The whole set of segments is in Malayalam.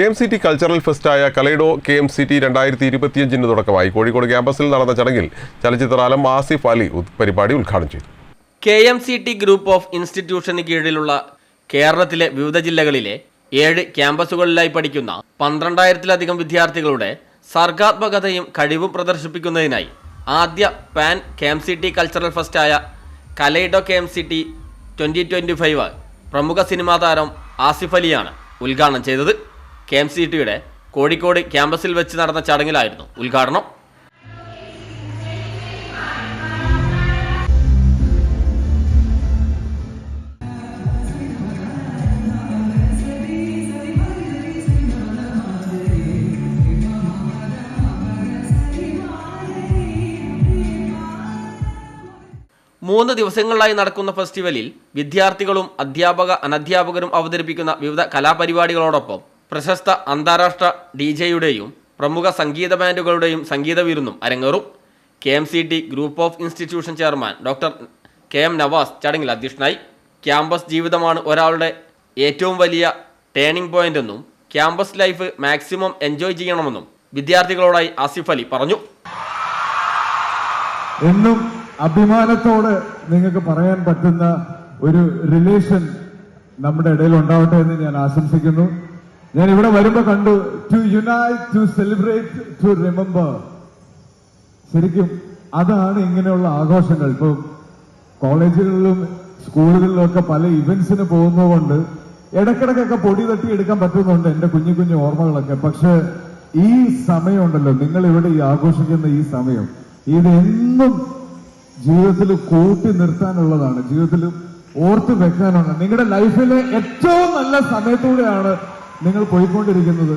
K M C T cultural ഫെസ്റ്റായ Kaleido K M C T രണ്ടായിരത്തി ഇരുപത്തിയഞ്ചിന് തുടക്കമായി. കോഴിക്കോട് ക്യാമ്പസിൽ നടന്ന ചടങ്ങിൽ ചലച്ചിത്രാലം ആസിഫ് അലി പരിപാടി ഉദ്ഘാടനം ചെയ്തു. K M C T group of ഇൻസ്റ്റിറ്റ്യൂഷന് കീഴിലുള്ള കേരളത്തിലെ വിവിധ ജില്ലകളിലെ ഏഴ് ക്യാമ്പസുകളിലായി പഠിക്കുന്ന പന്ത്രണ്ടായിരത്തിലധികം വിദ്യാർത്ഥികളുടെ സർഗാത്മകതയും കഴിവും പ്രദർശിപ്പിക്കുന്നതിനായി ആദ്യ pan K M C T cultural ഫെസ്റ്റായ Kaleido K M C T twenty twenty five പ്രമുഖ സിനിമാ താരം ആസിഫ് അലിയാണ് ഉദ്ഘാടനം ചെയ്തത്. കെ എം സി ടിയുടെ കോഴിക്കോട് ക്യാമ്പസിൽ വെച്ച് നടന്ന ചടങ്ങിലായിരുന്നു ഉദ്ഘാടനം. മൂന്ന് ദിവസങ്ങളിലായി നടക്കുന്ന ഫെസ്റ്റിവലിൽ വിദ്യാർത്ഥികളും അധ്യാപക അനധ്യാപകരും അവതരിപ്പിക്കുന്ന വിവിധ കലാപരിപാടികളോടൊപ്പം പ്രശസ്ത അന്താരാഷ്ട്ര ഡി ജെയുടെയും പ്രമുഖ സംഗീത ബാൻഡുകളുടെയും സംഗീത വിരുന്നും അരങ്ങേറും. K M C T group of institution chairman doctor K M Navas ചടങ്ങിൽ അധ്യക്ഷനായി. ക്യാമ്പസ് ജീവിതമാണ് ഒരാളുടെ ഏറ്റവും വലിയ ടേണിംഗ് പോയിന്റ് എന്നും ക്യാമ്പസ് ലൈഫ് മാക്സിമം എൻജോയ് ചെയ്യണമെന്നും വിദ്യാർത്ഥികളോടായി ആസിഫ് അലി പറഞ്ഞു. എന്നും അഭിമാനത്തോടെ നിങ്ങൾക്ക് പറയാൻ പറ്റുന്ന ഒരു റിലേഷൻ നമ്മുടെ ഇടയിൽ ഉണ്ടാവട്ടെ എന്ന് ഞാൻ ആശംസിക്കുന്നു. ഞാൻ ഇവിടെ വരുമ്പോ കണ്ടു to unite to celebrate to remember ശരിക്കും അതാണ് ഇങ്ങനെയുള്ള ആഘോഷങ്ങൾ. ഇപ്പം കോളേജുകളിലും സ്കൂളുകളിലും ഒക്കെ പല ഇവന്റ്സിന് പോകുന്നതുകൊണ്ട് ഇടക്കിടക്കൊക്കെ പൊടി തട്ടി എടുക്കാൻ പറ്റുന്നുണ്ട് എന്റെ കുഞ്ഞു കുഞ്ഞു ഓർമ്മകളൊക്കെ. പക്ഷെ ഈ സമയമുണ്ടല്ലോ നിങ്ങൾ ഇവിടെ ഈ ആഘോഷിക്കുന്ന ഈ സമയം. ഇതെന്നും ജീവിതത്തിൽ കൂട്ടി നിർത്താനുള്ളതാണ് ജീവിതത്തിൽ ഓർത്ത് വെക്കാനുള്ളത് നിങ്ങളുടെ ലൈഫിലെ ഏറ്റവും നല്ല സമയത്തൂടെയാണ് നിങ്ങൾ പോയിക്കൊണ്ടിരിക്കുന്നത്.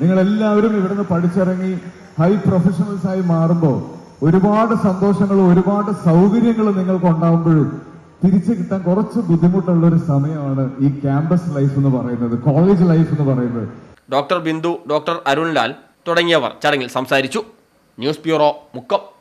നിങ്ങളെല്ലാവരും ഇവിടുന്ന് പഠിച്ചിറങ്ങി ഹൈ പ്രൊഫഷണൽസ് ആയി മാറുമ്പോൾ ഒരുപാട് സന്തോഷങ്ങളും ഒരുപാട് സൗകര്യങ്ങളും നിങ്ങൾക്ക് ഉണ്ടാകുമ്പോഴും തിരിച്ചു കിട്ടാൻ കുറച്ച് ബുദ്ധിമുട്ടുള്ള ഒരു സമയമാണ് ഈ ക്യാമ്പസ് ലൈഫ് എന്ന് പറയുന്നത് കോളേജ് ലൈഫ് എന്ന് പറയുന്നത്. ഡോക്ടർ ബിന്ദു ഡോക്ടർ അരുൺലാൽ തുടങ്ങിയവർ ചടങ്ങിൽ സംസാരിച്ചു. News bureau Mukkam.